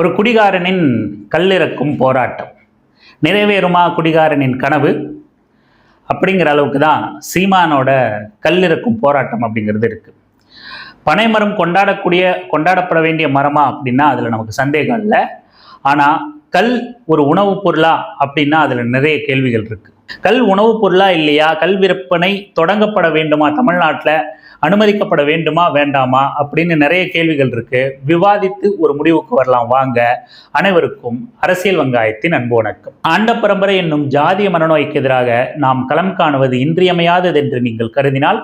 ஒரு குடிகாரனின் கல்லிறக்கும் போராட்டம். நிறைவேறுமா குடிகாரனின் கனவு? அப்படிங்கிற அளவுக்கு தான் சீமானோட கல்லிறக்கும் போராட்டம் அப்படிங்கிறது இருக்கு. பனைமரம் கொண்டாடக்கூடிய கொண்டாடப்பட வேண்டிய மரமா அப்படின்னா அதில் நமக்கு சந்தேகம் இல்லை. ஆனால் கல் ஒரு உணவுப் பொருளா அப்படின்னா அதில் நிறைய கேள்விகள் இருக்கு. கல் உணவுப் பொருளா இல்லையா? கல் விற்பனை தொடங்கப்பட வேண்டுமா தமிழ்நாட்டில்? அனுமதிக்கப்பட வேண்டுமா வேண்டாமா அப்படின்னு நிறைய கேள்விகள் இருக்கு. விவாதித்து ஒரு முடிவுக்கு வரலாம். வாங்க அனைவருக்கும் அரசியல் வங்காயத்தின் அன்பு வணக்கம். ஆண்ட பரம்பரை என்னும் ஜாதிய மனநோய்க்கு எதிராக நாம் களம் காணுவது இன்றியமையாதது என்று நீங்கள் கருதினால்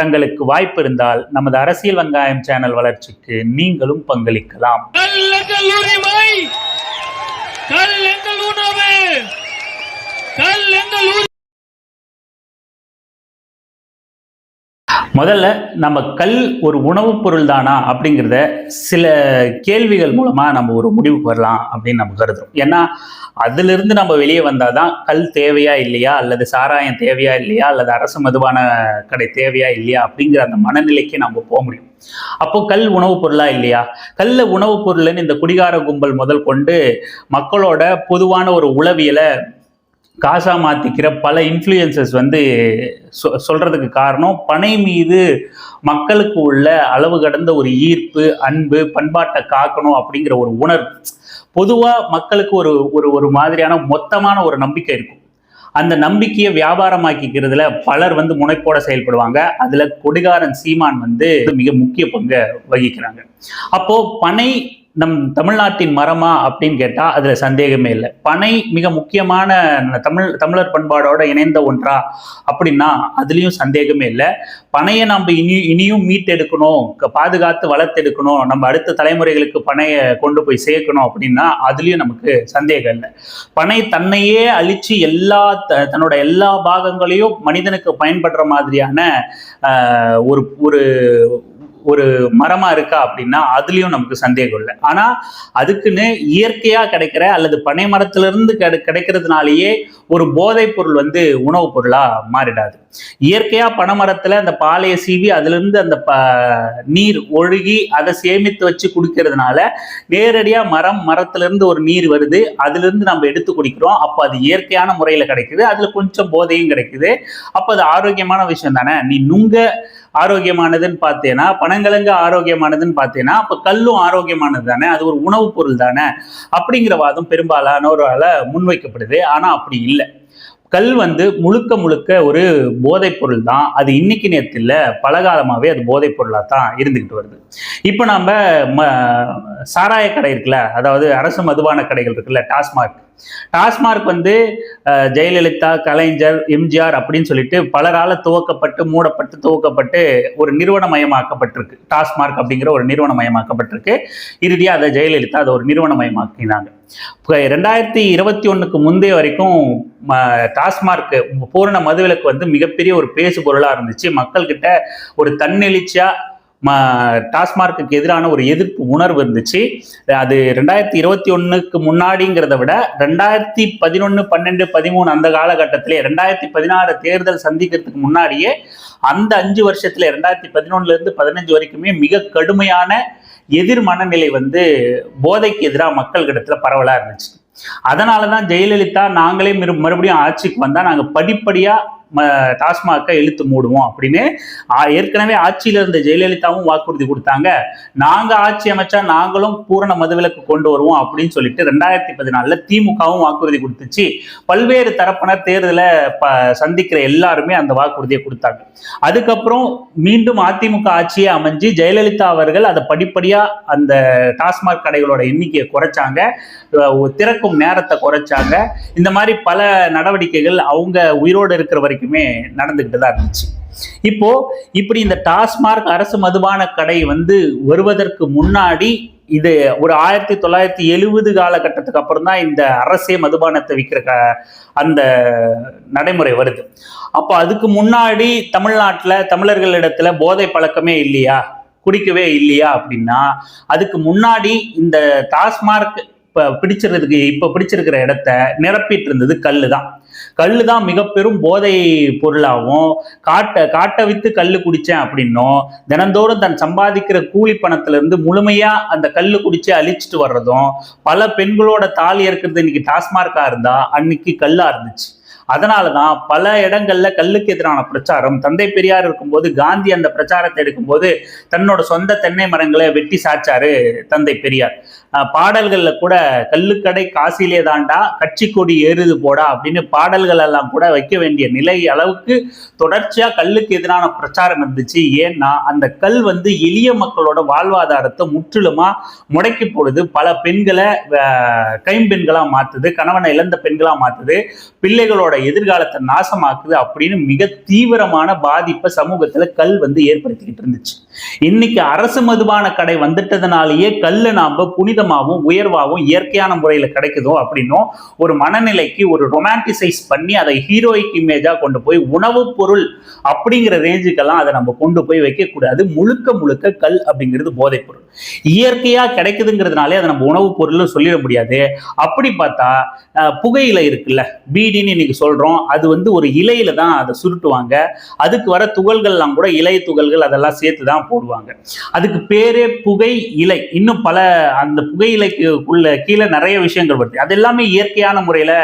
தங்களுக்கு வாய்ப்பு இருந்தால் நமது அரசியல் வங்காயம் சேனல் வளர்ச்சிக்கு நீங்களும் பங்களிக்கலாம். கல் எங்கள் உணவு! கல் எங்கள் முதல்ல நம்ம கல் ஒரு உணவுப் பொருள் தானா அப்படிங்கிறத சில கேள்விகள் மூலமாக நம்ம ஒரு முடிவுக்கு வரலாம் அப்படின்னு நம்ம கருதுறோம். ஏன்னா அதிலிருந்து நம்ம வெளியே வந்தால் தான் கல் தேவையா இல்லையா? அல்லது சாராயம் தேவையா இல்லையா? அல்லது அரசு மதுபான கடை தேவையா இல்லையா? அப்படிங்கிற அந்த மனநிலைக்கு நம்ம போக முடியும். அப்போ கல் உணவுப் பொருளா இல்லையா? கல்ல உணவுப் பொருள்னு இந்த குடிகார கும்பல் முதல் கொண்டு மக்களோட பொதுவான ஒரு உளவியலை காசா மாத்திக்கிற பல இன்ஃப்ளூயன்சஸ் வந்து சொ சொல்றதுக்கு காரணம் பனை மீது மக்களுக்கு உள்ள அளவு கடந்த ஒரு ஈர்ப்பு அன்பு பண்பாட்டை காக்கணும் அப்படிங்கிற ஒரு உணர்வு. பொதுவாக மக்களுக்கு ஒரு ஒரு ஒரு மாதிரியான மொத்தமான ஒரு நம்பிக்கை இருக்கும். அந்த நம்பிக்கையை வியாபாரமாக்கிக்கிறதுல பலர் வந்து முனைப்போட செயல்படுவாங்க. அதுல கொடிகாரன் சீமான் வந்து மிக முக்கிய பங்கை வகிக்கிறாங்க. அப்போ பனை நம் தமிழ்நாட்டின் மரமா அப்படின்னு கேட்டால் அதில் சந்தேகமே இல்லை. பனை மிக முக்கியமான தமிழ் தமிழர் பண்பாடோட இணைந்த ஒன்றா அப்படின்னா அதுலேயும் சந்தேகமே இல்லை. பனையை நம்ம இனி இனியும் மீட்டெடுக்கணும் பாதுகாத்து வளர்த்தெடுக்கணும் நம்ம அடுத்த தலைமுறைகளுக்கு பனையை கொண்டு போய் சேர்க்கணும் அப்படின்னா அதுலேயும் நமக்கு சந்தேகம் இல்லை. பனை தன்னையே அழித்து எல்லா த- தன்னோட எல்லா பாகங்களையும் மனிதனுக்கு பயன்படுற மாதிரியான ஒரு ஒரு ஒரு மரமா இருக்கா அப்படின்னா அதுலயும் நமக்கு சந்தேகம் இல்லை. ஆனா அதுக்குன்னு இயற்கையா கிடைக்கிற அல்லது பனை மரத்திலிருந்து கிடை கிடைக்கிறதுனாலேயே ஒரு போதைப் பொருள் வந்து உணவுப் பொருளா மாறிடாது. இயற்கையா பனைமரத்துல அந்த பாலையை சீவி அதுல இருந்து அந்த ப நீர் ஒழுகி அதை சேமித்து வச்சு குடிக்கிறதுனால நேரடியா மரம் மரத்துல இருந்து ஒரு நீர் வருது அதுல இருந்து நம்ம எடுத்து குடிக்கிறோம். அப்போ அது இயற்கையான முறையில கிடைக்குது அதுல கொஞ்சம் போதையும் கிடைக்குது. அப்போ அது ஆரோக்கியமான விஷயம் தானே? நீ நுங்க ஆரோக்கியமானதுன்னு பார்த்தேன்னா பனை பனங்கிழங்கு ஆரோக்கியமானதுன்னு பார்த்தீங்கன்னா அப்போ கல்லும் ஆரோக்கியமானது தானே அது ஒரு உணவுப் பொருள் தானே அப்படிங்கிற வாதம் பெரும்பாலானோரால முன்வைக்கப்படுது. ஆனால் அப்படி இல்லை. கல் வந்து முழுக்க முழுக்க ஒரு போதைப் பொருள் தான் அது இன்னைக்கு நேரத்தில் பலகாலமாகவே பல அது போதைப் பொருளாக தான் இருந்துக்கிட்டு வருது. இப்போ நம்ம ம சாராய கடை இருக்குல்ல அதாவது அரசு மதுபான கடைகள் இருக்குல்ல டாஸ்மாக். டாஸ்மார்க் வந்து ஜெயலலிதா கலைஞர் எம்ஜிஆர் அப்படின்னு சொல்லிட்டு பலரால துவக்கப்பட்டு மூடப்பட்டு துவக்கப்பட்டு ஒரு நிறுவனமயமாக்கப்பட்டிருக்கு. டாஸ்மார்க் அப்படிங்கிற ஒரு நிறுவனமயமாக்கப்பட்டிருக்கு. இறுதியாக அதை ஜெயலலிதா அதை ஒரு நிறுவனமயமாக்கினாங்க. இப்போ ரெண்டாயிரத்தி இருபத்தி ஒன்றுக்கு முந்தைய வரைக்கும் ம- டாஸ்மார்க் பூரண மதுவிலக்கு வந்து மிகப்பெரிய ஒரு பேசு பொருளாக இருந்துச்சு. மக்கள்கிட்ட ஒரு தன்னெழுச்சியாக டாஸ்மார்க்கு டாஸ்மார்க்குக்கு எதிரான ஒரு எதிர்ப்பு உணர்வு இருந்துச்சு. அது ரெண்டாயிரத்தி இருபத்தி ஒன்றுக்கு முன்னாடிங்கிறத விட ரெண்டாயிரத்தி பதினொன்று பன்னெண்டு பதிமூணு அந்த காலகட்டத்திலே ரெண்டாயிரத்தி பதினாறு தேர்தல் சந்திக்கிறதுக்கு முன்னாடியே அந்த அஞ்சு வருஷத்துல ரெண்டாயிரத்தி பதினொன்னுலேருந்து பதினஞ்சு வரைக்குமே மிக கடுமையான எதிர் மனநிலை வந்து போதைக்கு எதிராக மக்கள்கிட்டத்துல பரவலாக இருந்துச்சு. அதனால தான் ஜெயலலிதா நாங்களே மறுபடியும் ஆட்சிக்கு வந்தால் நாங்கள் படிப்படியாக டாஸ்மாகை இழுத்து மூடுவோம் அப்படின்னு ஏற்கனவே ஆட்சியில் இருந்த ஜெயலலிதாவும் வாக்குறுதி கொடுத்தாங்க. நாங்க ஆட்சி அமைச்சா நாங்களும் பூரண மதுவிலக்கு கொண்டு வருவோம் அப்படின்னு சொல்லிட்டு ரெண்டாயிரத்தி பதினாலுல திமுகவும் வாக்குறுதி கொடுத்துச்சு. பல்வேறு தரப்பினர் தேர்தலை ப சந்திக்கிற எல்லாருமே அந்த வாக்குறுதியை கொடுத்தாங்க. அதுக்கப்புறம் மீண்டும் அதிமுக ஆட்சியை அமைஞ்சு ஜெயலலிதா அவர்கள் அதை படிப்படியா அந்த டாஸ்மாக் கடைகளோட எண்ணிக்கையை குறைச்சாங்க. திறக்கும் நேரத்தை குறைச்சாங்க. இந்த மாதிரி பல நடவடிக்கைகள் அவங்க உயிரோடு இருக்கிற வரைக்கும் நடந்துகிட்டு தான் இருந்துச்சு. இப்போ இப்படி இந்த டாஸ்மார்க் அரசு மதுபான கடை வந்து வருவதற்கு முன்னாடி இது ஒரு ஆயிரத்தி தொள்ளாயிரத்தி எழுபது காலகட்டத்துக்கு அப்புறம் தான் இந்த அரசே மதுபானத்தை விற்கிற க அந்த நடைமுறை வருது. அப்போ அதுக்கு முன்னாடி தமிழ்நாட்டில் தமிழர்களிடத்துல போதை பழக்கமே இல்லையா? குடிக்கவே இல்லையா அப்படின்னா அதுக்கு முன்னாடி இந்த டாஸ்மார்க் இப்போ பிடிச்சிருக்கிறதுக்கு இப்போ பிடிச்சிருக்கிற இடத்த நிரப்பிட்டு இருந்தது கல் தான் கல் தான் மிக பெரும் போதை பொருளாகவும் காட்டை காட்டை வித்து கல் குடித்தேன் அப்படின்னும் தினந்தோறும் தன் சம்பாதிக்கிற கூலி பணத்திலிருந்து இருந்து அந்த கல் குடித்து அழிச்சிட்டு வர்றதும் பல பெண்களோட தாலி இருக்கிறது இன்னைக்கு டாஸ்மார்க்காக இருந்தால் அன்னைக்கு கல்லாக இருந்துச்சு. அதனாலதான் பல இடங்கள்ல கல்லுக்கு எதிரான பிரச்சாரம். தந்தை பெரியார் இருக்கும்போது காந்தி அந்த பிரச்சாரத்தை எடுக்கும்போது தன்னோட சொந்த தென்னை மரங்களை வெட்டி சாச்சாரு தந்தை பெரியார். பாடல்கள்ல கூட கல்லுக்கடை காசிலே தாண்டா கட்சி கொடி ஏறுது போடா அப்படின்னு பாடல்கள் எல்லாம் கூட வைக்க வேண்டிய நிலை அளவுக்கு தொடர்ச்சியா கல்லுக்கு எதிரான பிரச்சாரம் இருந்துச்சு. ஏன்னா அந்த கல் வந்து எளிய மக்களோட வாழ்வாதாரத்தை முற்றிலுமா முடக்கி போடுது. பல பெண்களை கைம்பெண்களா மாத்துது கணவனை இழந்த பெண்களா மாத்துது. பிள்ளைகளோட எதிர்காலத்தை நாசமாக்குது அப்படின்னு மிக தீவிரமான பாதிப்பை சமூகத்துல கல் வந்து ஏற்படுத்திக்கிட்டு இருந்துச்சு. இன்னைக்கு அரசு மதுபான கடை வந்துட்டதுனாலேயே கல்லை நாம புனிதமாகவும் உயர்வாகவும் இயற்கையான முறையில கிடைக்குதோ அப்படின்னும் ஒரு மனநிலைக்கு ஒரு ரொமான்டிசைஸ் பண்ணி அதை ஹீரோயிக் இமேஜா கொண்டு போய் உணவுப் பொருள் அப்படிங்கிற ரேஞ்சுக்கெல்லாம் அதை நம்ம கொண்டு போய் வைக்கக்கூடாது முழுக்க முழுக்க கல் அப்படிங்கிறது போதைப் பொருள். இயற்கையா கிடைக்குதுங்கிறதுனாலே அதை நம்ம உணவுப் பொருள் சொல்லிட முடியாது. அப்படி பார்த்தா புகையில இருக்குல்ல பீடின்னு இன்னைக்கு சொல்கிறோம் அது வந்து ஒரு இலையில தான் அதை சுருட்டுவாங்க. அதுக்கு வர துகள்கள்லாம் கூட இலை துகள்கள் அதெல்லாம் சேர்த்து தான் போடுவாங்க. அதுக்கு பேரே புகை இலை. இன்னும் பல அந்த புகை இலைக்கு உள்ள கீழே நிறைய விஷயங்கள் வருது. அது எல்லாமே இயற்கையான முறையில்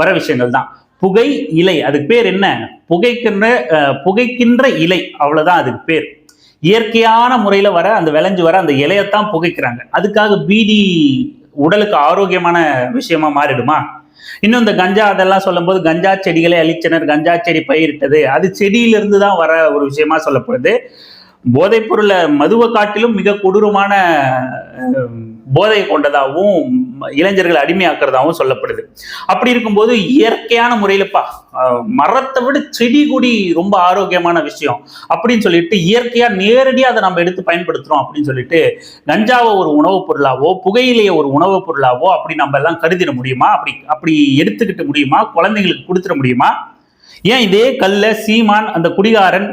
வர விஷயங்கள் தான். புகை இலை. அதுக்கு பேர் என்ன? புகைக்கின்ற புகைக்கின்ற இலை. அவ்வளோதான் அதுக்கு பேர். இயற்கையான முறையில் வர அந்த விளைஞ்சு வர அந்த இலையத்தான் புகைக்கிறாங்க. அதுக்காக பீடி உடலுக்கு ஆரோக்கியமான விஷயமா மாறிடுமா? இன்னும் இந்த கஞ்சா அதெல்லாம் சொல்லும்போது கஞ்சா செடிகளை அழிச்சனர் கஞ்சா செடி பயிரிட்டது. அது செடியிலிருந்து தான் வர ஒரு விஷயமா சொல்லப்படுது. போதைப் பொருளை மதுவை காட்டிலும் மிக கொடூரமான அஹ், போதை கொண்டதாகவும் இளைஞர்களை அடிமையாக்குறதாகவும் சொல்லப்படுது. அப்படி இருக்கும்போது இயற்கையான முறையிலப்பா மரத்தை விட செடி கொடி ரொம்ப ஆரோக்கியமான விஷயம் அப்படின்னு சொல்லிட்டு இயற்கையா நேரடியாக அதை நம்ம எடுத்து பயன்படுத்துறோம் அப்படின்னு சொல்லிட்டு கஞ்சாவை ஒரு உணவுப் பொருளாவோ புகையிலையை ஒரு உணவுப் பொருளாவோ அப்படி நம்ம எல்லாம் கருதிட முடியுமா? அப்படி அப்படி எடுத்துக்கிட்ட முடியுமா? குழந்தைங்களுக்கு கொடுத்துட முடியுமா? ஏன் இதே கல்ல சீமான் அந்த குடிகாரன்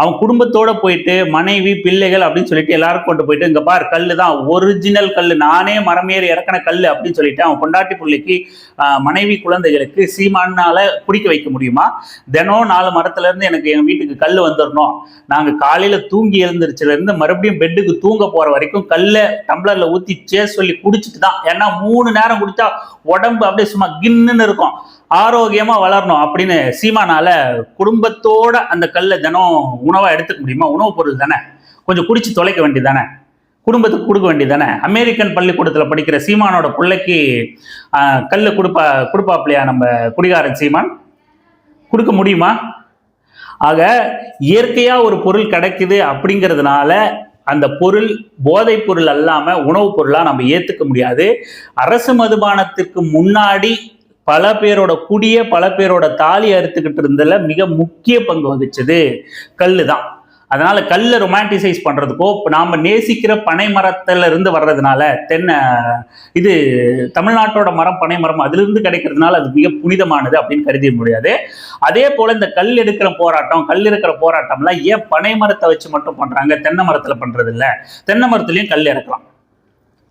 அவன் குடும்பத்தோட போயிட்டு மனைவி பிள்ளைகள் அப்படின்னு சொல்லிட்டு எல்லாரும் கொண்டு போயிட்டு இங்க பார் கல் தான் ஒரிஜினல் கல் நானே மரமேறி இறக்கின கல் அப்படின்னு சொல்லிட்டு அவன் கொண்டாட்டி பிள்ளைக்கு மனைவி குழந்தைகளுக்கு சீமானால குடிக்க வைக்க முடியுமா? தினம் நாலு மரத்துல இருந்து எனக்கு என் வீட்டுக்கு கல் வந்துடணும் நாங்க காலையில தூங்கி எழுந்திரிச்சுல இருந்து மறுபடியும் பெட்டுக்கு தூங்க போற வரைக்கும் கல்ல டம்ளர்ல ஊத்தி சே சொல்லி குடிச்சிட்டு தான் ஏன்னா மூணு நேரம் குடிச்சா உடம்பு அப்படியே சும்மா கின்னுன்னு இருக்கும். ஆரோக்கியமா வளரணும் அப்படின்னு சீமானால குடும்பத்தோட அந்த கல்லை தினம் உணவா எடுத்துக்க முடியுமா? உணவுப் பொருள் தானே. கொஞ்சம் குடிச்சு தொலைக்க வேண்டியதானே குடும்பத்துக்கு கொடுக்க வேண்டியதானே அமெரிக்கன் பள்ளிக்கூடத்துல படிக்கிற சீமானோட பிள்ளைக்கு கல் கொடுப்பா கொடுப்பாப்லையா நம்ம குடிகாரன் சீமான்? கொடுக்க முடியுமா? ஆக இயற்கையா ஒரு பொருள் கிடைக்குது அப்படிங்கிறதுனால அந்த பொருள் போதைப் பொருள் அல்லாமல் உணவுப் பொருளாக நம்ம ஏற்றுக்க முடியாது. அரசு மதுபானத்திற்கு முன்னாடி பல பேரோட குடிய பல பேரோட தாலி அறுத்துக்கிட்டு இருந்ததுல மிக முக்கிய பங்கு வகிச்சது கல்லு தான் அதனால கல்லை ரொமான்டிசைஸ் பண்றதுக்கோ நாம நேசிக்கிற பனை மரத்துல இருந்து வர்றதுனால தென்னை இது தமிழ்நாட்டோட மரம் பனை மரம் அதுல இருந்து கிடைக்கிறதுனால அது மிக புனிதமானது அப்படின்னு கருதிய முடியாது. அதே போல இந்த கல் எடுக்கிற போராட்டம் கல் இருக்கிற போராட்டம்லாம் ஏன் பனை மரத்தை வச்சு மட்டும் பண்றாங்க தென்னை மரத்துல பண்றது இல்லை தென்னை மரத்துலயும் கல் இறக்கலாம்.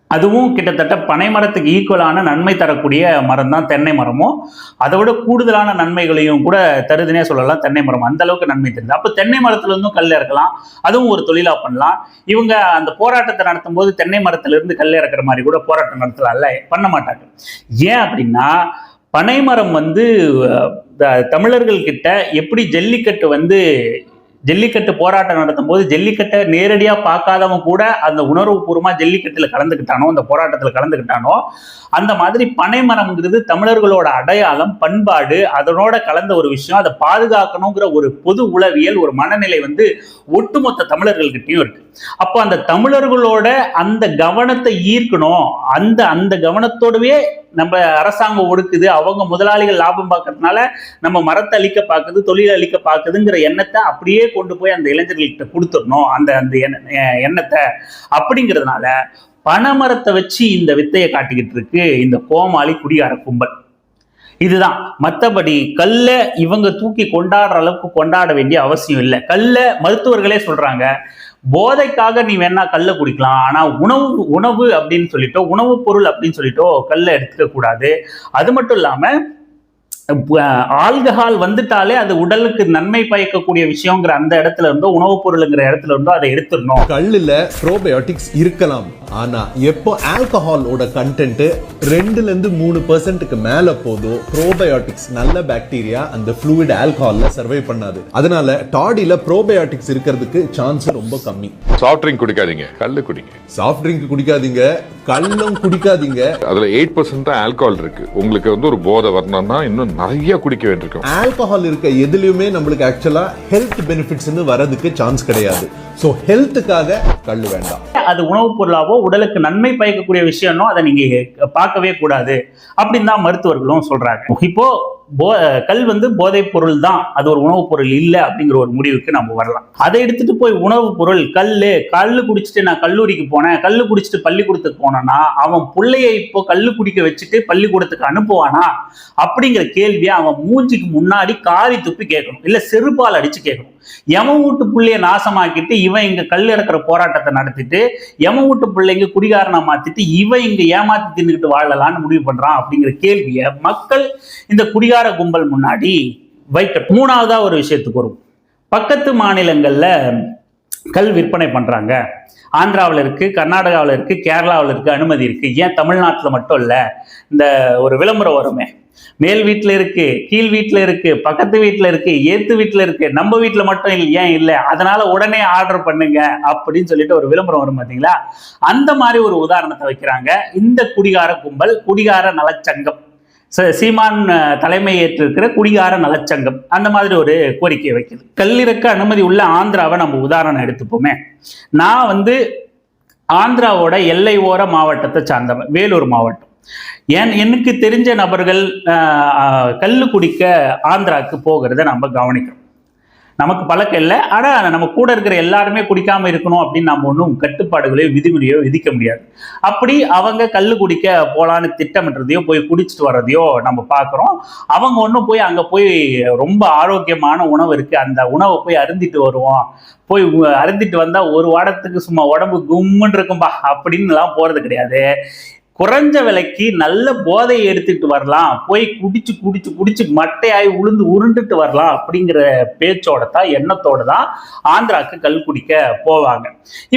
அதுவும் கிட்டத்தட்ட பனை மரத்துக்கு ஈக்குவலான நன்மை தரக்கூடிய மரம் தான் தென்னை மரமும் அதை விட கூடுதலான நன்மைகளையும் கூட தருதுனே சொல்லலாம் தென்னை மரம். அந்த அளவுக்கு நன்மை தருது. அப்போ தென்னை மரத்துலேருந்தும் கல் இறக்கலாம் அதுவும் ஒரு தொழிலா பண்ணலாம். இவங்க அந்த போராட்டத்தை நடத்தும் போது தென்னை மரத்திலிருந்து கல் இறக்குற மாதிரி கூட போராட்டம் நடத்தலாம்ல? பண்ண மாட்டாங்க. ஏன் அப்படின்னா பனைமரம் வந்து த- தமிழர்கள் கிட்ட எப்படி ஜல்லிக்கட்டு வந்து ஜல்லிக்கட்டு போராட்டம் நடத்தும் போது ஜல்லிக்கட்டை நேரடியா பார்க்காதவன் கூட அந்த உணர்வுபூர்வமா ஜல்லிக்கட்டுல கலந்துக்கிட்டானோ அந்த போராட்டத்துல கலந்துக்கிட்டானோ அந்த மாதிரி பனைமரம்ங்கிறது தமிழர்களோட அடையாளம் பண்பாடு அதனோட கலந்த ஒரு விஷயம். அதை பாதுகாக்கணுங்கிற ஒரு பொது உளவியல் ஒரு மனநிலை வந்து ஒட்டுமொத்த தமிழர்கள்கிட்டயும் இருக்கு. அப்போ அந்த தமிழர்களோட அந்த கவனத்தை ஈர்க்கணும். அந்த அந்த கவனத்தோடவே நம்ம அரசாங்கம் ஒடுக்குது. அவங்க முதலாளிகள் லாபம் பார்க்கறதுனால நம்ம மரத்தை அழிக்க பார்க்குது தொழில் அழிக்க பார்க்குதுங்கிற எண்ணத்தை அப்படியே கொண்டு போய் அந்த இளைஞர்கள்கிட்ட கொடுத்துடணும். அந்த அந்த எண்ண- எண்ணத்தை. அப்படிங்கிறதுனால பனைமரத்தை வச்சு இந்த வித்தையை காட்டிக்கிட்டு இருக்கு. இந்த கோமாளி குடிகார கும்பல். இதுதான். மற்றபடி கல்லை இவங்க தூக்கி கொண்டாடுற அளவுக்கு கொண்டாட வேண்டிய அவசியம் இல்லை. கல்லை மருத்துவர்களே சொல்றாங்க போதைக்காக நீ வேணா கல்லை குடிக்கலாம். ஆனா உணவு உணவு அப்படின்னு சொல்லிட்டோ உணவுப் பொருள் அப்படின்னு சொல்லிட்டோ கல்லை எடுத்துக்க கூடாது அது மட்டும் இல்லாம ஆல்கஹால் வந்துட்டாலே அது உடலுக்கு நன்மை பயக்கக்கூடிய விஷயங்கிற அந்த இடத்துல இருந்தோ உணவுப் பொருளுங்கிற இடத்துல இருந்தோ அதை எடுத்துடணும். கல்லுல ப்ரோபயோட்டிக்ஸ் இருக்கலாம். ஆனா எப்போ ஆல்கஹாலோட கண்டென்ட் ரெண்டுல இருந்து மூணு பர்சன்ட்டுக்கு மேல போதோ ப்ரோபயோட்டிக்ஸ் நல்ல பாக்டீரியா அந்த ஃப்ளூயிட் ஆல்கஹால்ல சர்வை பண்ணாது. அதனால டாடியில ப்ரோபயோட்டிக்ஸ் இருக்கிறதுக்கு சான்ஸ் ரொம்ப கம்மி. சாஃப்ட் ட்ரிங்க் குடிக்காதீங்க. கல்லு குடிங்க. சாஃப்ட் ட்ரிங்க் குடிக்காதீங்க. கல்லும் குடிக்காதீங்க. அதுல எயிட் பர்சன்ட் தான் ஆல்கஹால் இருக்கு. உங்களுக்கு வந்து ஒரு போதை வரணும்னா இன்னும் நிறைய குடிக்க வேண்டியிருக்கும். ஆல்கஹால் இருக்க எதுலயுமே நம்மளுக்கு ஆக்சுவலா ஹெல்த் பெனிஃபிட்ஸ்னு வரதுக்கு சான்ஸ் கிடையாது. ஸோ ஹெல்த்துக்காக கல் வேண்டாம். அது உணவுப் பொருளாவோ உடலுக்கு நன்மை பயக்கக்கூடிய விஷயம்னோ அதை நீங்க பார்க்கவே கூடாது. அப்படின்னு தான் மருத்துவர்களும் சொல்றாங்க. இப்போ போ கல் வந்து போதைப் பொருள் தான் அது ஒரு உணவுப் பொருள் இல்லை அப்படிங்கிற ஒரு முடிவுக்கு நம்ம வரலாம். அதை எடுத்துட்டு போய் உணவுப் பொருள் கல் கல் குடிச்சிட்டு நான் கல்லூரிக்கு போனேன். கல் குடிச்சிட்டு பள்ளிக்கூடத்துக்கு போனேன்னா அவன் பிள்ளைய இப்போ கல் குடிக்க வச்சுட்டு பள்ளிக்கூடத்துக்கு அனுப்புவானா? அப்படிங்கிற கேள்வியை அவன் மூஞ்சிக்கு முன்னாடி காரி துப்பி கேட்கணும். இல்லை செருப்பால் அடிச்சு கேட்கணும். எவன் வீட்டு பிள்ளைய நாசமாக்கிட்டு இவன் இங்க கல் இறக்குற போராட்டத்தை நடத்திட்டு எவன் வீட்டு பிள்ளைங்க குடிகாரனை மாத்திட்டு இவன் இங்க ஏமாத்தி தின்னுக்கிட்டு வாழலாம்னு முடிவு பண்றான் அப்படிங்கிற கேள்வியை மக்கள் இந்த குடிகார கும்பல் முன்னாடி வைக்க மூணாவதா ஒரு விஷயத்துக்கு வரும். பக்கத்து மாநிலங்கள்ல கல் விற்பனை பண்றாங்க. ஆந்திராவில் இருக்கு கர்நாடகாவில் இருக்கு கேரளாவில் இருக்கு அனுமதி இருக்கு. ஏன் தமிழ்நாட்டில் மட்டும் இல்லை இந்த ஒரு விளம்பரம் வருமே. மேல் வீட்டில் இருக்கு கீழ் வீட்டில் இருக்கு பக்கத்து வீட்டில் இருக்கு ஏத்து வீட்டில் இருக்கு நம்ம வீட்டில் மட்டும் இல்லை ஏன் இல்லை? அதனால உடனே ஆர்டர் பண்ணுங்க அப்படின்னு சொல்லிட்டு ஒரு விளம்பரம் வரும் பார்த்தீங்களா அந்த மாதிரி ஒரு உதாரணத்தை வைக்கிறாங்க. இந்த குடிகார கும்பல் குடிகார நலச்சங்கம். ச- சீமான் தலைமை ஏற்றிருக்கிற குடிகார நலச்சங்கம். அந்த மாதிரி ஒரு கோரிக்கையை வைக்குது. கல்லிறக்க அனுமதி உள்ள ஆந்திராவை நம்ம உதாரணம் எடுத்துப்போமே. நான் வந்து ஆந்திராவோட எல்லை ஓர மாவட்டத்தை சார்ந்தவன் வேலூர் மாவட்டம். ஏன் எனக்கு தெரிஞ்ச நபர்கள் கல் கல்லு குடிக்க ஆந்திராவுக்கு போகிறத நம்ம கவனிக்கிறோம். நமக்கு பழக்கம் இல்லை. ஆனால் நம்ம கூட இருக்கிற எல்லாருமே குடிக்காம இருக்கணும் அப்படின்னு நம்ம ஒன்றும் கட்டுப்பாடுகளையோ விதிமுறையோ விதிக்க முடியாது. அப்படி அவங்க கல்லு குடிக்க போகலான்னு திட்டமிட்டுறதையோ போய் குடிச்சிட்டு வர்றதையோ நம்ம பார்க்குறோம் அவங்க ஒன்றும் போய் அங்கே போய் ரொம்ப ஆரோக்கியமான உணவு இருக்கு. அந்த உணவை போய் அருந்திட்டு வருவோம். போய் அருந்திட்டு வந்தா ஒரு வாரத்துக்கு சும்மா உடம்பு கும்முன்னு இருக்கும்பா அப்படின்னுலாம் போறது கிடையாது. குறைஞ்ச விலைக்கு நல்ல போதையை எடுத்துட்டு வரலாம். போய் குடிச்சு குடிச்சு குடிச்சு மட்டையாய் உளுந்து உருண்டுட்டு வரலாம் அப்படிங்கிற பேச்சோட தான் எண்ணத்தோட தான் ஆந்திராக்கு கல் குடிக்க போவாங்க.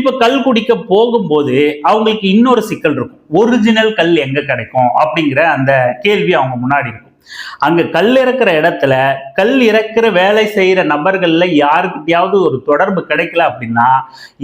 இப்ப கல் குடிக்க போகும்போது அவங்களுக்கு இன்னொரு சிக்கல் இருக்கும். ஒரிஜினல் கல் எங்க கிடைக்கும் அப்படிங்கிற அந்த கேள்வி அவங்க முன்னாடி இருக்கும். அங்க கல் இறக்குற இடத்துல கல் இறக்குற வேலை செய்யற நபர்கள்ல யாருக்கிட்டையாவது ஒரு தொடர்பு கிடைக்கல அப்படின்னா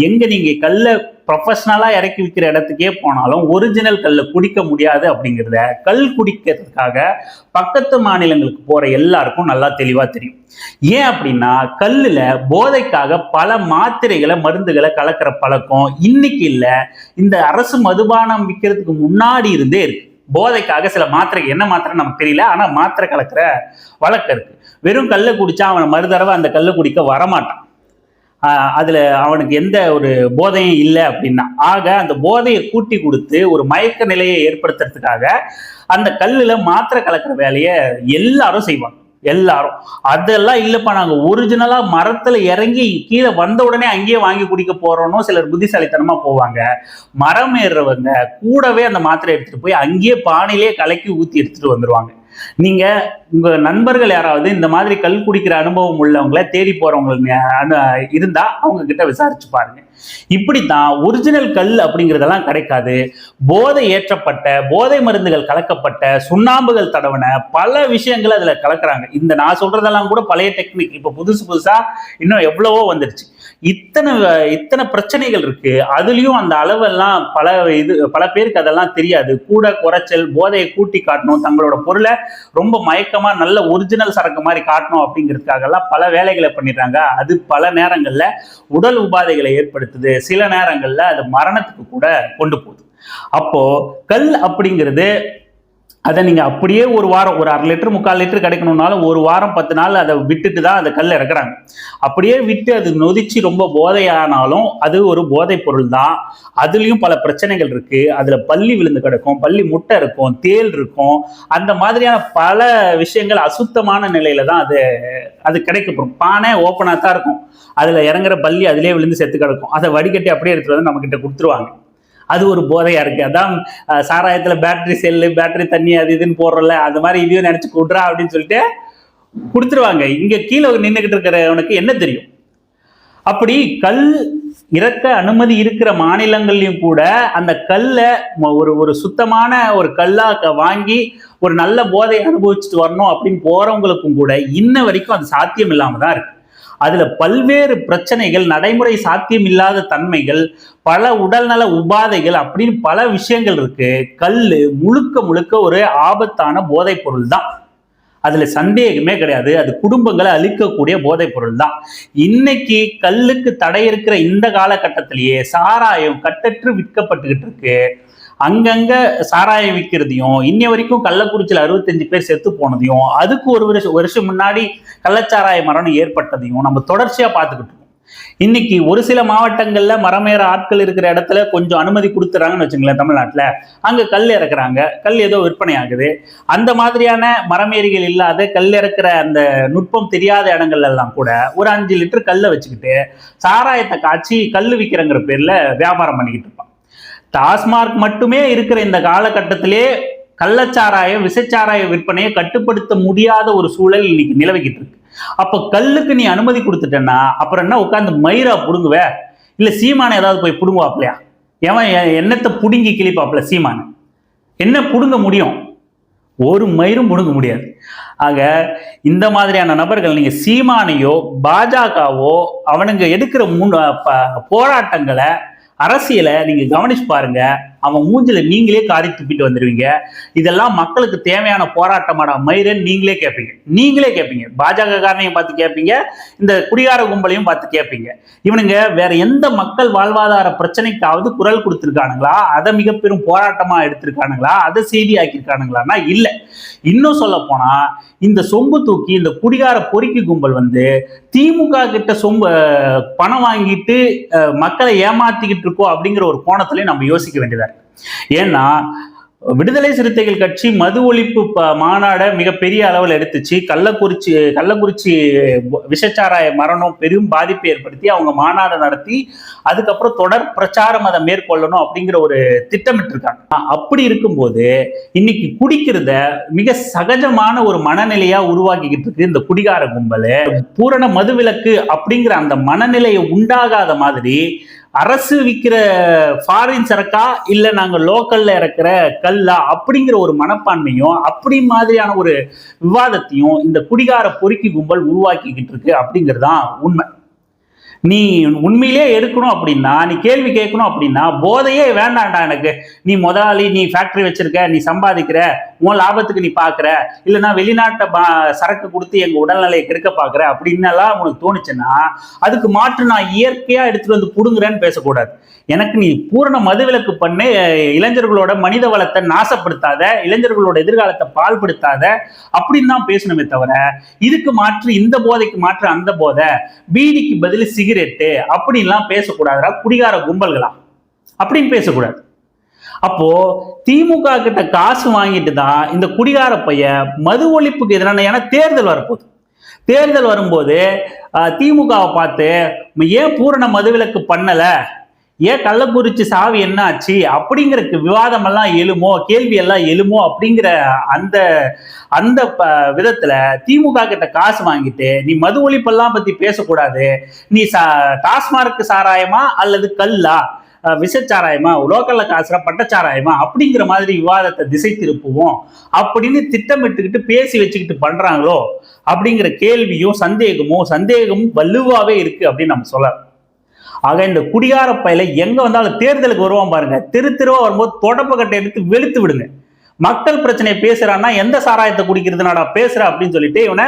எங்க நீங்க கல்லை ப்ரொஃபஷனலா இறக்கி விற்கிற இடத்துக்கே போனாலும் ஒரிஜினல் கல்லை குடிக்க முடியாது அப்படிங்கிறத கல் குடிக்கிறதுக்காக பக்கத்து மாநிலங்களுக்கு போற எல்லாருக்கும் நல்லா தெளிவா தெரியும். ஏன் அப்படின்னா கல்லுல போதைக்காக பல மாத்திரைகளை மருந்துகளை கலக்கிற பழக்கம் இன்னைக்கு இல்ல. இந்த அரசு மதுபானம் விற்கிறதுக்கு முன்னாடி இருந்தே இருக்கு. போதைக்காக சில மாத்திரை என்ன மாத்திரை நமக்கு தெரியல ஆனால் மாத்திரை கலக்கிற வழக்கம் இருக்கு. வெறும் கல்லை குடிச்சா அவன் மறுதடவை அந்த கல்லை குடிக்க வரமாட்டான். ஆஹ் அதுல அவனுக்கு எந்த ஒரு போதையும் இல்லை அப்படின்னா. ஆக அந்த போதையை கூட்டி கொடுத்து ஒரு மயக்க நிலையை ஏற்படுத்துறதுக்காக அந்த கல்லுல மாத்திரை கலக்கிற வேலையை எல்லாரும் செய்வாங்க. எல்லாரும். அதெல்லாம் இல்லைப்பா நாங்கள் ஒரிஜினலாக மரத்தில் இறங்கி கீழே வந்த உடனே அங்கேயே வாங்கி குடிக்க போகிறோன்னு சிலர் புத்திசாலித்தனமாக போவாங்க. மரம் ஏறுறவங்க கூடவே அந்த மாத்திரை எடுத்துகிட்டு போய் அங்கேயே பானையிலே கலக்கி ஊற்றி எடுத்துகிட்டு வந்துடுவாங்க நீங்க உங்க நண்பர்கள் யாராவது இந்த மாதிரி கல் குடிக்கிற அனுபவம் உள்ளவங்கள தேடி போறவங்க இருந்தா அவங்க கிட்ட விசாரிச்சு பாருங்க. இப்படித்தான் ஒரிஜினல் கல் அப்படிங்கிறதெல்லாம் கிடைக்காது. போதை ஏற்றப்பட்ட போதை மருந்துகள் கலக்கப்பட்ட சுண்ணாம்புகள் தடவன பல விஷயங்கள் அதுல கலக்குறாங்க. இந்த நான் சொல்றதெல்லாம் கூட பழைய டெக்னிக் இப்ப புதுசு புதுசா இன்னும் எவ்வளவோ வந்துருச்சு. இத்தனை இத்தனை பிரச்சனைகள் இருக்கு. அதுலயும் அந்த அளவெல்லாம் பல இது பல பேருக்கு அதெல்லாம் தெரியாது. கூட குறைச்சல் போதையை கூட்டி காட்டணும் தங்களோட பொருளை ரொம்ப மயக்கமா நல்ல ஒரிஜினல் சரக்கு மாதிரி காட்டணும் அப்படிங்கிறதுக்காக எல்லாம் பல வேலைகளை பண்ணிடுறாங்க. அது பல நேரங்கள்ல உடல் உபாதைகளை ஏற்படுத்துது. சில நேரங்கள்ல அது மரணத்துக்கு கூட கொண்டு போகுது. அப்போ கல் அப்படிங்கிறது அதை நீங்கள் அப்படியே ஒரு வாரம் ஒரு அரை லிட்டர் முக்கால் லிட்டர் கிடைக்கணும்னாலும் ஒரு வாரம் பத்து நாள் அதை விட்டுட்டு தான் அந்த கல் இறக்குறாங்க. அப்படியே விட்டு அது நொதிச்சு ரொம்ப போதையானாலும் அது ஒரு போதைப் பொருள் தான். அதுலேயும் பல பிரச்சனைகள் இருக்குது அதில் பள்ளி விழுந்து கிடக்கும் பள்ளி முட்டை இருக்கும் தேல் இருக்கும். அந்த மாதிரியான பல விஷயங்கள் அசுத்தமான நிலையில தான் அது அது கிடைக்கப்படும். பானை ஓப்பனாக தான் இருக்கும். அதில் இறங்குற பள்ளி அதிலே விழுந்து செத்து கிடக்கும். அதை வடிகட்டி அப்படியே எடுத்துகிட்டு வந்து நம்மக்கிட்ட கொடுத்துருவாங்க. அது ஒரு போதையா இருக்கு. அதான் சாராயத்தில் சாராயத்துல பேட்டரி செல்லு பேட்டரி தண்ணி அது இதுன்னு போடுறோம்ல அந்த மாதிரி இதையும் நினைச்சு கொடுறா அப்படின்னு சொல்லிட்டு கொடுத்துருவாங்க. இங்க கீழே நின்றுகிட்டு இருக்கிறவனுக்கு என்ன தெரியும்? அப்படி கல் இறக்க அனுமதி இருக்கிற மாநிலங்கள்லையும் கூட அந்த கல்லை ம- ஒரு ஒரு சுத்தமான ஒரு கல்லா க- வாங்கி ஒரு நல்ல போதை அனுபவிச்சுட்டு வரணும் அப்படின்னு போறவங்களுக்கும் கூட இன்ன வரைக்கும் அது சாத்தியம் இல்லாம தான் இருக்கு. அதுல பல்வேறு பிரச்சனைகள் நடைமுறை சாத்தியம் இல்லாத தன்மைகள் பல உடல்நல உபாதைகள் அப்படின்னு பல விஷயங்கள் இருக்கு. கல் முழுக்க முழுக்க ஒரு ஆபத்தான போதைப் பொருள் தான் அதுல சந்தேகமே கிடையாது. அது குடும்பங்களை அழிக்கக்கூடிய போதைப் பொருள் தான் இன்னைக்கு கல்லுக்கு தடை இருக்கிற இந்த காலகட்டத்திலேயே சாராயம் கட்டற்று விற்கப்பட்டுக்கிட்டு இருக்கு. அங்கங்க சாராயம் விற்கிறதையும் இன்னி வரைக்கும் கள்ளக்குறிச்சியில் அறுபத்தஞ்சு பேர் செத்து போனதையும் அதுக்கு ஒரு வருஷம் வருஷம் முன்னாடி கள்ளச்சாராய மரணம் ஏற்பட்டதையும் நம்ம தொடர்ச்சியா பார்த்துக்கிட்டு இருக்கோம். இன்னைக்கு ஒரு சில மாவட்டங்கள்ல மரமேற ஆட்கள் இருக்கிற இடத்துல கொஞ்சம் அனுமதி கொடுத்துறாங்கன்னு வச்சுங்களேன் தமிழ்நாட்டுல. அங்க கல் இறக்குறாங்க. கல் ஏதோ விற்பனை ஆகுது. அந்த மாதிரியான மரமேறிகள் இல்லாத கல் இறக்குற அந்த நுட்பம் தெரியாத இடங்கள்ல எல்லாம் கூட ஒரு அஞ்சு லிட்டர் கல்லை வச்சுக்கிட்டு சாராயத்தை காய்ச்சி கல் விற்கிறங்கிற பேர்ல வியாபாரம் பண்ணிக்கிட்டு இருப்பான் டாஸ்மார்க் மட்டுமே இருக்கிற இந்த காலகட்டத்திலே கள்ளச்சாராயம் விசச்சாராய விற்பனையை கட்டுப்படுத்த முடியாத ஒரு சூழல் இன்னைக்கு நிலவிக்கிட்டு இருக்கு. அப்போ கல்லுக்கு நீ அனுமதி கொடுத்துட்டேன்னா அப்புறம் என்ன உட்காந்து மயிரா புடுங்குவ? இல்ல சீமானை ஏதாவது போய் புடுங்குவாப்லையா ஏன் எ- என்னத்தை புடுங்கி கிழிப்பாப்ல சீமான்? என்ன புடுங்க முடியும்? ஒரு மயிரும் புடுங்க முடியாது. ஆக இந்த மாதிரியான நபர்கள் நீங்க சீமானையோ பாஜகவோ அவனுங்க எடுக்கிற முன் போராட்டங்களை அரசியலை நீங்க கவனிச்சு பாருங்க. அவன் மூஞ்சில நீங்களே காரி துப்பிட்டு வந்துடுவீங்க இதெல்லாம் மக்களுக்கு தேவையான போராட்டமான மயிரன் நீங்களே கேட்பீங்க நீங்களே கேட்பீங்க பாஜக காரனையும் பார்த்து கேட்பீங்க இந்த குடிகார கும்பலையும் பார்த்து கேட்பீங்க இவனுங்க வேற எந்த மக்கள் வாழ்வாதார பிரச்சனைக்காவது குரல் கொடுத்துருக்கானுங்களா? அதை மிக பெரும் போராட்டமா எடுத்திருக்கானுங்களா? அதை செய்தி ஆக்கியிருக்கானுங்களான்னா இல்லை. இன்னும் சொல்ல போனா இந்த சொம்பு தூக்கி இந்த குடிகார பொறுக்கி கும்பல் வந்து திமுக கிட்ட சொம்பு பணம் வாங்கிட்டு மக்களை ஏமாத்திக்கிட்டு இருக்கோம் அப்படிங்கிற ஒரு கோணத்திலையும் நம்ம யோசிக்க வேண்டியதா ஏன்னா விடுதலை சிறுத்தைகள் கட்சி மது ஒழிப்பு ப- மாநாடை மிகப்பெரிய அளவில் எடுத்துச்சு. கள்ளக்குறிச்சி கள்ளக்குறிச்சி விஷச்சாராய மரணம் பெரும் பாதிப்பை ஏற்படுத்தி அவங்க மாநாடு நடத்தி அதுக்கப்புறம் தொடர் பிரச்சாரம் அதை மேற்கொள்ளணும் அப்படிங்கிற ஒரு திட்டமிட்டு இருக்காங்க அப்படி இருக்கும்போது இன்னைக்கு குடிக்கிறத மிக சகஜமான ஒரு மனநிலையா உருவாக்கிக்கிட்டு இருக்கு இந்த குடிகார கும்பல். பூரண மதுவிலக்கு அப்படிங்கிற அந்த மனநிலையை உண்டாகாத மாதிரி அரசு விற்கிற ஃபாரின் சரக்கா இல்லை நாங்கள் லோக்கல்ல இறக்குற கல்லா அப்படிங்கிற ஒரு மனப்பான்மையும் அப்படி மாதிரியான ஒரு விவாதத்தையும் இந்த குடிகார பொறுக்கி கும்பல் உருவாக்கிக்கிட்டு இருக்கு அப்படிங்கிறது தான் உண்மை. நீ உண்மையிலே எடுக்கணும் அப்படின்னா நீ கேள்வி கேட்கணும் அப்படின்னா போதையே வேண்டாண்டா எனக்கு. நீ முதலாளி நீ ஃபேக்டரி வச்சிருக்க நீ சம்பாதிக்கிற உன் லாபத்துக்கு நீ பார்க்குற இல்லைன்னா வெளிநாட்டை பா- சரக்கு கொடுத்து எங்கள் உடல்நிலையை கெடுக்க பாக்குற அப்படின்னலாம் உனக்கு தோணுச்சுன்னா அதுக்கு மாற்று நான் இயற்கையாக எடுத்துகிட்டு வந்து பிடுங்குறேன்னு பேசக்கூடாது. எனக்கு நீ பூரண மதுவிலக்கு பண்ணு இளைஞர்களோட மனித வளத்தை நாசப்படுத்தாத இளைஞர்களோட எதிர்காலத்தை பால்படுத்தாத அப்படின்னு தான் பேசணுமே தவிர இதுக்கு மாற்று இந்த போதைக்கு மாற்று அந்த போதை பீடிக்கு பதில் சிகரெட்டு அப்படின்லாம் பேசக்கூடாதுடா குடிகார கும்பல்களா? அப்படின்னு பேசக்கூடாது. அப்போ திமுக கிட்ட காசு வாங்கிட்டு தான் இந்த குடிகார பையன் மது ஒழிப்புக்கு எதிரான ஏன்னா தேர்தல் வரப்போகுது. தேர்தல் வரும்போது திமுகவை பார்த்து ஏன் பூரண மதுவிலக்கு பண்ணலை? ஏன் கள்ளக்குறிச்சி சாவி என்ன ஆச்சு? அப்படிங்கிற விவாதம் எல்லாம் எழுமோ? கேள்வி எல்லாம் எழுமோ? அப்படிங்கிற அந்த அந்த ப- விதத்துல திமுக கிட்ட காசு வாங்கிட்டு நீ மது ஒழிப்பெல்லாம் பத்தி பேசக்கூடாது. நீ சா டாஸ்மார்க் சாராயமா அல்லது கல்லா? அஹ் விஷச்சாராயமா? லோக்கல்ல காசுல பட்டச்சாராயமா? அப்படிங்கிற மாதிரி விவாதத்தை திசை திருப்புவோம். அப்படின்னு திட்டமிட்டுக்கிட்டு பேசி வச்சுக்கிட்டு பண்றாங்களோ? அப்படிங்கிற கேள்வியும் சந்தேகமும் சந்தேகமும் வலுவாவே இருக்கு அப்படின்னு நம்ம சொல்லலாம். ஆக இந்த குடிகார பயில எங்க வந்தாலும் தேர்தலுக்கு வருவான் பாருங்க. தெரு தெருவா வரும்போது தொடப்பக்கட்டை எடுத்து வெளுத்து விடுங்க. மக்கள் பிரச்சனையை பேசுறான்னா எந்த சாராயத்தை குடிக்கிறதுனாடா பேசுற அப்படின்னு சொல்லிட்டு இவனை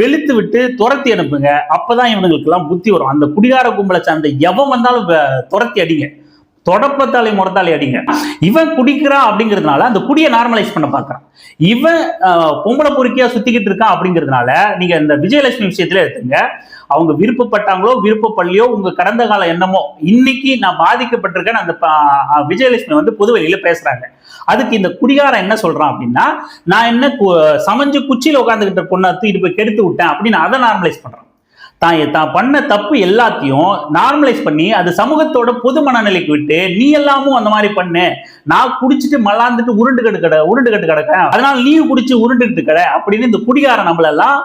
வெளுத்து விட்டு துரத்தி அனுப்புங்க. அப்பதான் இவனுங்களுக்கு எல்லாம் புத்தி வரும். அந்த குடிகார கும்பலை சார்ந்த எவன் வந்தாலும் துரத்தி அடிங்க. தொடப்பத்தாலே முடத்தாலே அடிங்க. இவன் குடிக்கிறான் அப்படிங்கிறதுனால அந்த குடியை நார்மலைஸ் பண்ண பார்க்குறான் இவன் பொம்பளை பொறுக்கியா சுத்திக்கிட்டு இருக்கான் அப்படிங்கிறதுனால நீங்க இந்த விஜயலட்சுமி விஷயத்துல எடுத்துங்க. அவங்க விருப்பப்பட்டாங்களோ விருப்பப்பள்ளியோ உங்க கடந்த கால எண்ணமோ இன்னைக்கு நான் பாதிக்கப்பட்டிருக்கேன்னு அந்த ப- விஜயலட்சுமி வந்து பொதுவெளியில பேசுறாங்க. அதுக்கு இந்த குடிகாரன் என்ன சொல்றான் அப்படின்னா நான் என்ன கு- சமைஞ்சு குச்சியில உட்காந்துக்கிட்ட பொண்ணை தூக்கிட்டு போய் கெடுத்து விட்டேன் அப்படின்னு அதை நார்மலைஸ் பண்றான். தான் தான் பண்ண தப்பு எல்லாத்தையும் நார்மலைஸ் பண்ணி அது சமூகத்தோட பொது மனநிலைக்கு விட்டு நீ எல்லாமும் அந்த மாதிரி பண்ணு. நான் குடிச்சிட்டு மலாந்துட்டு உருண்டு கட்டு கடை உருண்டு கட்டு கிடக்கேன். அதனால நீ குடிச்சு உருண்டுகிட்டு கடை அப்படின்னு இந்த குடிகாரன் நம்மளெல்லாம்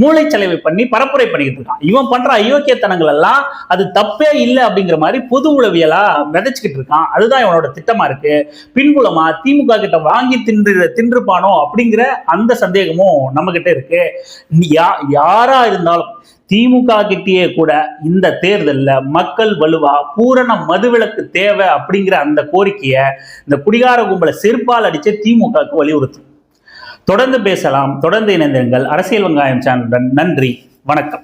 மூளைச்சலவை பண்ணி பரப்புரை பண்ணிக்கிட்டு இருக்கான். இவன் பண்ற அயோக்கியத்தனங்கள் எல்லாம் அது தப்பே இல்லை அப்படிங்கிற மாதிரி பொது உளவியலா விதைச்சுக்கிட்டு இருக்கான். அதுதான் இவனோட திட்டமா இருக்கு. பின்புலமா திமுக கிட்ட வாங்கி தின்று தின்றுப்பானோ அப்படிங்கிற அந்த சந்தேகமும் நம்ம கிட்ட இருக்கு யா- யாரா இருந்தாலும் திமுக கிட்டேயே கூட இந்த தேர்தலில் மக்கள் வலுவா பூரண மதுவிலக்கு தேவை அப்படிங்கிற அந்த கோரிக்கையை இந்த குடிகார கும்பலை செருப்பால் அடித்து திமுகவுக்கு வலியுறுத்தும். தொடர்ந்து பேசலாம். தொடர்ந்து இணைந்திருங்கள். அரசியல் வெங்காயம் சேனலுடன் நன்றி. வணக்கம்.